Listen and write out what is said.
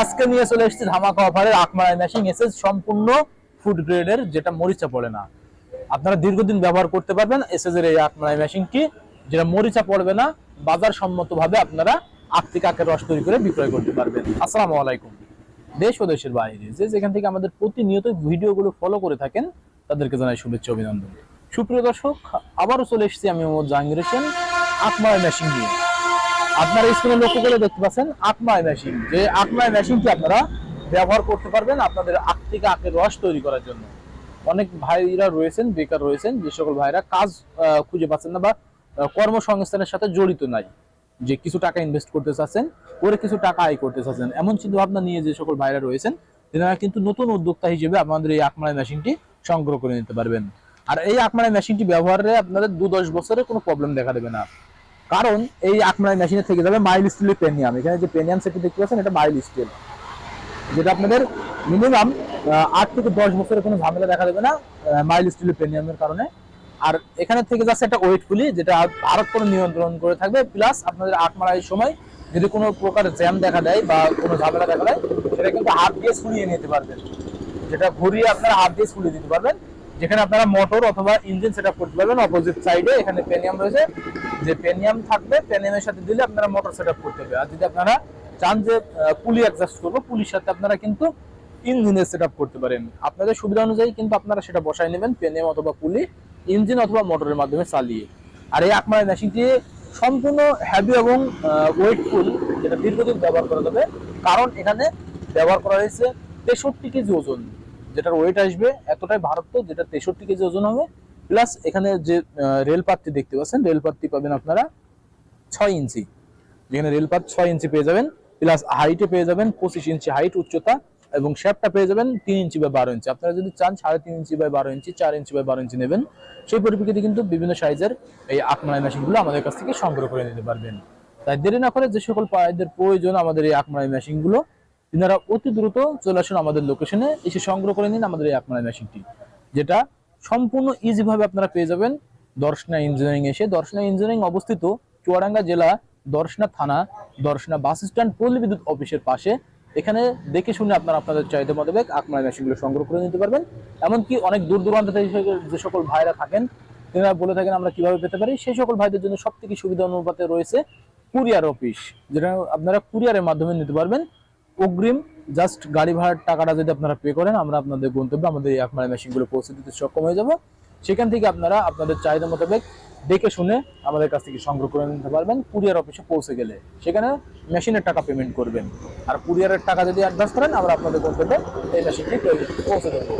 আজকে নিয়ে চলে এসেছি ধামাকা অফারের আকমারাই মেশিন এসে সম্পূর্ণ ফুড গ্রেডের যেটা মরিচা পড়ে না। আপনারা দীর্ঘদিন ব্যবহার করতে পারবেন এসএস এর এই আকমারাই মেশিনটি যেটা মরিচা পড়বে না বাজার সম্মত ভাবে আপনারা আখ থেকে রস তৈরি করে বিক্রয় করতে পারবেন। আসসালামু আলাইকুম। দেশ ও দেশের বাইরে যে যেখান থেকে আমাদের প্রতিনিয়ত ভিডিওগুলো ফলো করে থাকেন, তাদেরকে জানাই শুভেচ্ছা অভিনন্দন। সুপ্রিয় দর্শক, আবারও চলে এসেছি আমি মোহাম্মদ জাহাঙ্গীর হোসেন, আকমারাই মেশিন নিয়ে। আপনারা স্ক্রিনে লক্ষ্য করে দেখতে পাচ্ছেন আকমায় মেশিন যে আকমায় মেশিনটি আপনারা ব্যবহার করতে পারবেন আপনাদের আখ থেকে আখের রস তৈরি করার জন্য। অনেক ভাইরা রয়েছেন, বেকার রয়েছেন, যে সকল ভাইরা কাজ খুঁজে পাচ্ছেন না বা কর্মসংস্থানের সাথে জড়িত নাই। যে কিছু টাকা ইনভেস্ট করতে চাচ্ছেন, করে কিছু টাকা আয় করতে চাচ্ছেন। এমন চিন্তা ভাবনা নিয়ে যে সকল ভাইরা রয়েছেন, তেনারা কিন্তু নতুন উদ্যোক্তা হিসেবে আমাদের এই আকমায় মেশিনটি সংগ্রহ করে নিতে পারবেন। আর এই আকমায় মেশিনটি ব্যবহারে আপনাদের দু দশ বছরে কোনো প্রবলেম দেখা দেবে না। কারণ এই আকমাই মেশিনে থেকে যাবে মাইল স্টিলের পেনিয়াম এখানে যে পেনিয়াম সেটি দেখতে পাচ্ছেন, এটা মাইল স্টিল যেটা আপনাদের মিনিমাম আট থেকে দশ বছরের কোনো ঝামেলা দেখা দেবে না মাইল স্টিলের পেনিয়ামের কারণে। আর এখানে থেকে যাচ্ছে একটা ওয়েট ফুলি যেটা ভারত করে নিয়ন্ত্রণ করে থাকবে। প্লাস আপনাদের আট মারার সময় যদি কোনো প্রকার জ্যাম দেখা দেয় বা কোনো ঝামেলা দেখা দেয়, সেটা কিন্তু হাত দিয়ে ছুড়িয়ে নিতে পারবেন। যেটা ঘুরিয়ে আপনারা হাত দিয়ে ছুড়িয়ে দিতে পারবেন। যেখানে আপনারা মোটর অথবা ইঞ্জিন সেট করতে পারবেন অপোজিট সাইডে এখানে পেনিয়াম রয়েছে। যে পেনিয়াম থাকবে, পেনিয়ামের সাথে দিলে আপনারা মোটর সেট করতে হবে। আর যদি আপনারা চান যে পুলি অ্যাডজাস্ট করব পুলির সাথে আপনারা কিন্তু ইঞ্জিনের সেট করতে পারেন। আপনাদের সুবিধা অনুযায়ী কিন্তু আপনারা সেটা বসাই নেবেন, পেনিয়াম অথবা পুলি ইঞ্জিন অথবা মোটরের মাধ্যমে চালিয়ে। আর এই আকমারের মেশিনটি সম্পূর্ণ হ্যাভি এবং ওয়েটফুল যেটা দীর্ঘদিন ব্যবহার করা যাবে। কারণ এখানে ব্যবহার করা হয়েছে তেষট্টি কেজি ওজন। যেটার ওয়েট আসবে এতটাই ভারত যেটা তেষট্টি কেজি ওজন হবে প্লাস এখানে যে রেল পাতটি দেখতে পাচ্ছেন রেল পাতটি পাবেন আপনারা ছয় ইঞ্চি। যেখানে রেল পাত ছয় ইঞ্চি পেয়ে যাবেন, প্লাস হাইটে পেয়ে যাবেন পঁচিশ ইঞ্চি হাইট, উচ্চতা, এবং শ্যাপটা পেয়ে যাবেন তিন ইঞ্চি বা বারো ইঞ্চি। আপনারা যদি চান, সাড়ে তিন ইঞ্চি বাই বারো ইঞ্চি, চার ইঞ্চি বাই বারো ইঞ্চি নেবেন। সেই পরিপ্রেক্ষিতে কিন্তু বিভিন্ন সাইজের এই আকমালাই মেশিনগুলো আমাদের কাছ থেকে সংগ্রহ করে নিতে পারবেন। তাই দেরি না করে যে সকল পায়েদের প্রয়োজন আমাদের এই আকমালাই মেশিনগুলো, তিনারা অতি দ্রুত চলে আসুন আমাদের লোকেশনে এসে সংগ্রহ করে নিন আমাদের এই আকমালাই মেশিনটি, যেটা সম্পূর্ণ ইজি ভাবে আপনারা পেয়ে যাবেন দর্শনা ইঞ্জিনিয়ারিং এসে। দর্শনা ইঞ্জিনিয়ারিং অবস্থিত চুয়াডাঙ্গা জেলা দর্শনা থানা, দর্শনা বাস স্ট্যান্ড, পল্লী বিদ্যুৎ অফিসের পাশে। এখানে দেখে শুনে আপনারা আপনাদের চাহিদা মোতাবেক আকমার মেশিনগুলো সংগ্রহ করে নিতে পারবেন। এমনকি অনেক দূর দূরান্ত থেকে যে সকল ভাইরা থাকেন, তেনারা বলে থাকেন আমরা কীভাবে পেতে পারি, সেই সকল ভাইদের জন্য সব থেকে সুবিধা অনুপাতে রয়েছে কুরিয়ার অফিস, যেটা আপনারা কুরিয়ারের মাধ্যমে নিতে পারবেন। অগ্রিম জাস্ট গাড়ি ভাড়ার টাকাটা যদি আপনারা পে করেন, আমরা আপনাদের গন্তব্যে আমাদের এই মেশিনগুলো পৌঁছে দিতে সক্ষম হয়ে যাব। সেখান থেকে আপনারা আপনাদের চাহিদা মোতাবেক দেখে শুনে আমাদের কাছ থেকে সংগ্রহ করে নিতে পারবেন কুরিয়ার অফিসে পৌঁছে গেলে। সেখানে মেশিনের টাকা পেমেন্ট করবেন। আর কুরিয়ারের টাকা যদি অ্যাডভান্স করেন, আমরা আপনাদের গন্তব্যে এই মেশিনটি পৌঁছে দেবো।